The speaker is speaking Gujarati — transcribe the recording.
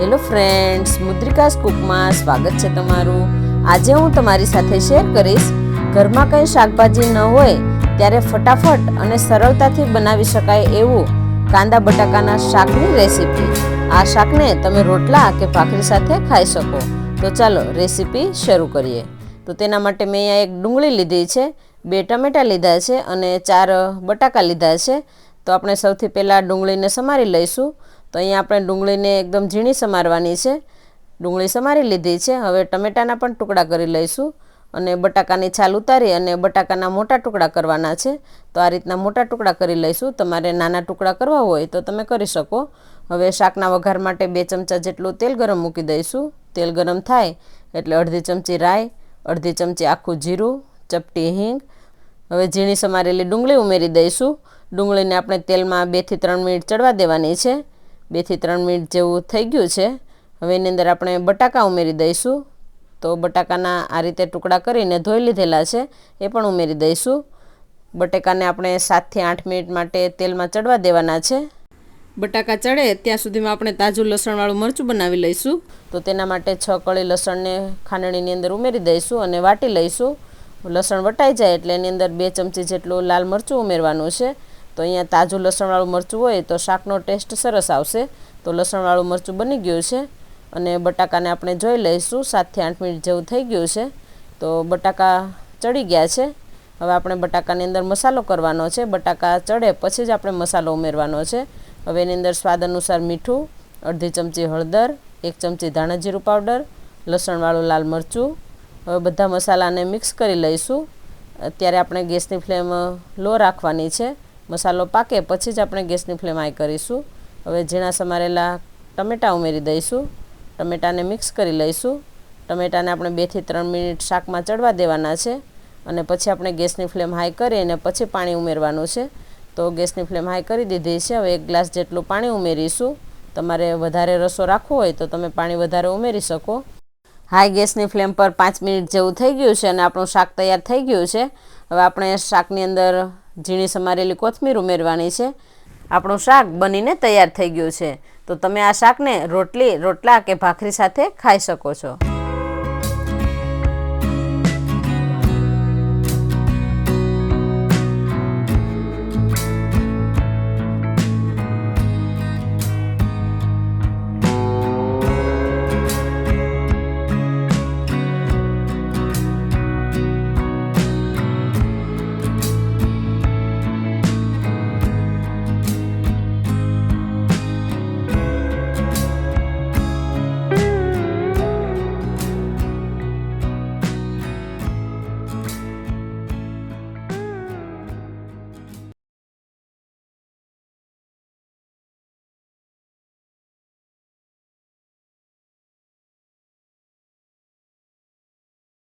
હેલો ફ્રેન્ડ્સ, મુદ્રિકાસ કુકમાં સ્વાગત છે તમારું. આજે હું તમારી સાથે શેર કરીશ, ઘરમાં કંઈ શાકભાજી ન હોય ત્યારે ફટાફટ અને સરળતાથી બનાવી શકાય એવું કાંદા બટાકાના શાકની રેસીપી. આ શાકને તમે રોટલા કે ભાખરી સાથે ખાઈ શકો. તો ચાલો રેસીપી શરૂ કરીએ. તો તેના માટે મેં અહીંયા એક ડુંગળી લીધી છે, બે ટમેટાં લીધા છે અને ચાર બટાકા લીધા છે. તો આપણે સૌથી પહેલાં ડુંગળીને સમારી લઈશું. તો અહીંયા આપણે ડુંગળીને એકદમ ઝીણી સમારવાની છે. ડુંગળી સમારી લીધી છે. હવે ટમેટાના પણ ટુકડા કરી લઈશું અને બટાકાની છાલ ઉતારી અને બટાકાના મોટા ટુકડા કરવાના છે. તો આ રીતના મોટા ટુકડા કરી લઈશું. તમારે નાના ટુકડા કરવા હોય તો તમે કરી શકો. હવે શાકના વઘાર માટે બે ચમચા જેટલું તેલ ગરમ મૂકી દઈશું. તેલ ગરમ થાય એટલે અડધી ચમચી રાઈ, અડધી ચમચી આખું જીરું, ચપટી હિંગ. હવે ઝીણી સમારેલી ડુંગળી ઉમેરી દઈશું. ડુંગળીને આપણે તેલમાં બેથી ત્રણ મિનિટ ચડવા દેવાની છે. બેથી ત્રણ મિનિટ જેવું થઈ ગયું છે. હવે એની અંદર આપણે બટાકા ઉમેરી દઈશું. તો બટાકાના આ રીતે ટુકડા કરીને ધોઈ લીધેલા છે એ પણ ઉમેરી દઈશું. બટાકાને આપણે સાતથી આઠ મિનિટ માટે તેલમાં ચડવા દેવાના છે. બટાકા ચડે ત્યાં સુધીમાં આપણે તાજું લસણવાળું મરચું બનાવી લઈશું. તો તેના માટે છ કળી લસણને ખાંડણીની અંદર ઉમેરી દઈશું અને વાટી લઈશું. લસણ વટાઈ જાય એટલે એની અંદર બે ચમચી જેટલું લાલ મરચું ઉમેરવાનું છે. તો અહીંયા તાજું લસણવાળું મરચું હોય તો શાકનો ટેસ્ટ સરસ આવશે. તો લસણવાળું મરચું બની ગયું છે અને બટાકાને આપણે જોઈ લઈશું સાતથી આઠ મિનિટ જેવું થઈ ગયું છે. તો બટાકા ચડી ગયા છે. હવે આપણે બટાકાની અંદર મસાલો કરવાનો છે. બટાકા ચડે પછી જ આપણે મસાલો ઉમેરવાનો છે. હવે એની અંદર સ્વાદ અનુસાર મીઠું, અડધી ચમચી હળદર, એક ચમચી ધાણા જીરું પાવડર, લસણવાળું લાલ મરચું. હવે બધા મસાલાને મિક્સ કરી લઈશું. અત્યારે આપણે ગેસની ફ્લેમ લો રાખવાની છે. મસાલો પાકે, પછી જ આપણે ગેસની ફ્લેમ હાઈ કરીશું. હવે ઝીણા સમારેલા ટમેટાં ઉમેરી દઈશું. ટમેટાને મિક્સ કરી લઈશું. ટમેટાને આપણે બેથી ત્રણ મિનિટ શાકમાં ચડવા દેવાના છે અને પછી આપણે ગેસની ફ્લેમ હાઈ કરી અને પછી પાણી ઉમેરવાનું છે. તો ગેસની ફ્લેમ હાઈ કરી દીધી છે. હવે એક ગ્લાસ જેટલું પાણી ઉમેરીશું. તમારે વધારે રસો રાખવો હોય તો તમે પાણી વધારે ઉમેરી શકો. હાઈ ગેસની ફ્લેમ પર પાંચ મિનિટ જેવું થઈ ગયું છે અને આપણું શાક તૈયાર થઈ ગયું છે. હવે આપણે શાકની અંદર ઝીણી સમારેલી કોથમીર ઉમેરવાની છે. આપણું શાક બનીને તૈયાર થઈ ગયું છે. તો તમે આ શાકને રોટલી, રોટલા કે ભાખરી સાથે ખાઈ શકો છો.